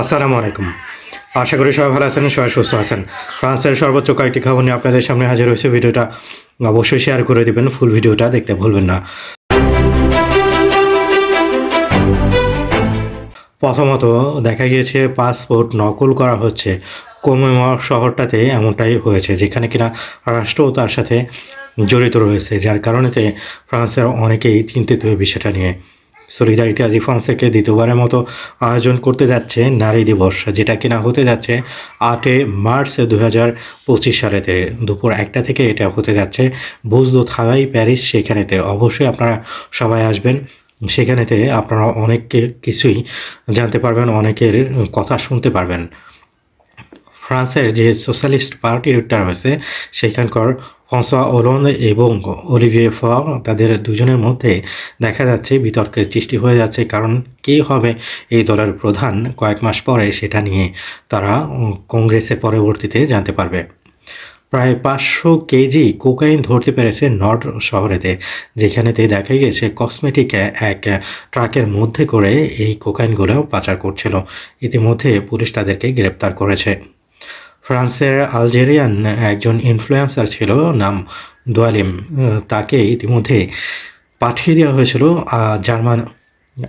আসসালামু আলাইকুম। আশা করি সবাই ভালো আছেন, সবাই সুস্থ আছেন। ফ্রান্সের সর্বোচ্চ কয়েকটি খবর নিয়ে আপনাদের সামনে হাজির হয়েছে। ভিডিওটা অবশ্যই শেয়ার করে দিবেন ফুল ভিডিওটা দেখতে ভুলবেন না। প্রথমত দেখা গিয়েছে পাসপোর্ট নকল করা হচ্ছে। কোমেমর শহরটাতে এমনটাই হয়েছে, যেখানে কিনা রাষ্ট্রও তার সাথে জড়িত রয়েছে, যার কারণেতে ফ্রান্সের অনেকেই চিন্তিত এই বিষয়টা নিয়ে। সলিডারিটি আজি ফ্রান্স থেকে দ্বিতীয়বারের মতো আয়োজন করতে যাচ্ছে নারী দিবস, যেটা কিনা হতে যাচ্ছে আটই মার্চ দু হাজার পঁচিশ সালেতে। দুপুর একটা থেকে এটা হতে যাচ্ছে বুঝদো থাগাই প্যারিস সেখানেতে। অবশ্যই আপনারা সবাই আসবেন। সেখানেতে আপনারা অনেক কিছুই জানতে পারবেন, অনেকের কথা শুনতে পারবেন। ফ্রান্সের যে সোশ্যালিস্ট পার্টিটা রয়েছে, সেখানকার ফ্রান্সোয়া ওলন এবং অলিভিয়ে ফর তাদের দুজনের মধ্যে দেখা যাচ্ছে বিতর্কের সৃষ্টি হয়ে যাচ্ছে, কারণ কে হবে এই দলের প্রধান কয়েক মাস পরে সেটা নিয়ে তারা কংগ্রেসে পরবর্তীতে জানতে পারবে। প্রায় পাঁচশো কেজি কোকাইন ধরতে পেরেছে নর্ড শহরেতে যেখানেতে দেখা গেছে কসমেটিক এক ট্রাকের মধ্যে করে এই কোকাইনগুলো পাচার করছিল। ইতিমধ্যে পুলিশ তাদেরকে গ্রেপ্তার করেছে। ফ্রান্সের আলজেরিয়ান একজন ইনফ্লুয়েন্সার ছিল, নাম দোয়ালিম। তাকে ইতিমধ্যে পাঠিয়ে দেওয়া হয়েছিল জার্মান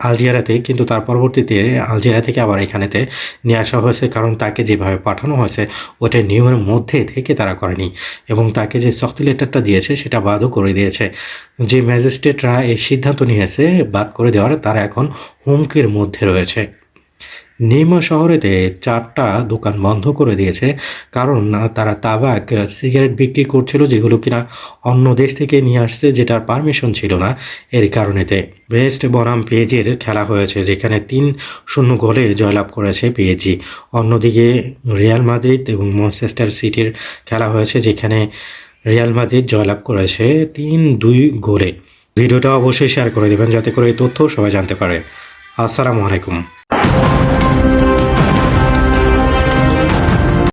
আলজেরিয়াতে, কিন্তু তার পরবর্তীতে আলজেরিয়া থেকে আবার এখানেতে নিয়ে আসা হয়েছে, কারণ তাকে যেভাবে পাঠানো হয়েছে, ওটা নিয়মের মধ্যে থেকে তারা করেনি। এবং তাকে যে শক্তি লেটারটা দিয়েছে, সেটা বাদও করে দিয়েছে। যে ম্যাজিস্ট্রেটরা এই সিদ্ধান্ত নিয়েছে বাদ করে দেওয়ার, তারা এখন হুমকির মধ্যে রয়েছে। নিমা শহরেতে চারটা দোকান বন্ধ করে দিয়েছে। কারণ তারা তাবাক সিগারেট বিক্রি করছিল যেগুলো কিনা অন্য দেশ থেকে নিয়ে আসছে যেটার পারমিশন ছিল না। এর কারণেতে ব্রেস্ট বনাম পেজের খেলা হয়েছে, যেখানে তিন শূন্য গোলে জয়লাভ করেছে পেয়েজি অন্যদিকে রিয়াল মাদ্রিদ এবং মনচেস্টার সিটির খেলা হয়েছে, যেখানে রিয়াল মাদ্রিদ জয়লাভ করেছে তিন দুই গোলে। ভিডিওটা অবশ্যই শেয়ার করে দেবেন, যাতে করে এই তথ্য সবাই জানতে পারে। আসসালামু আলাইকুম।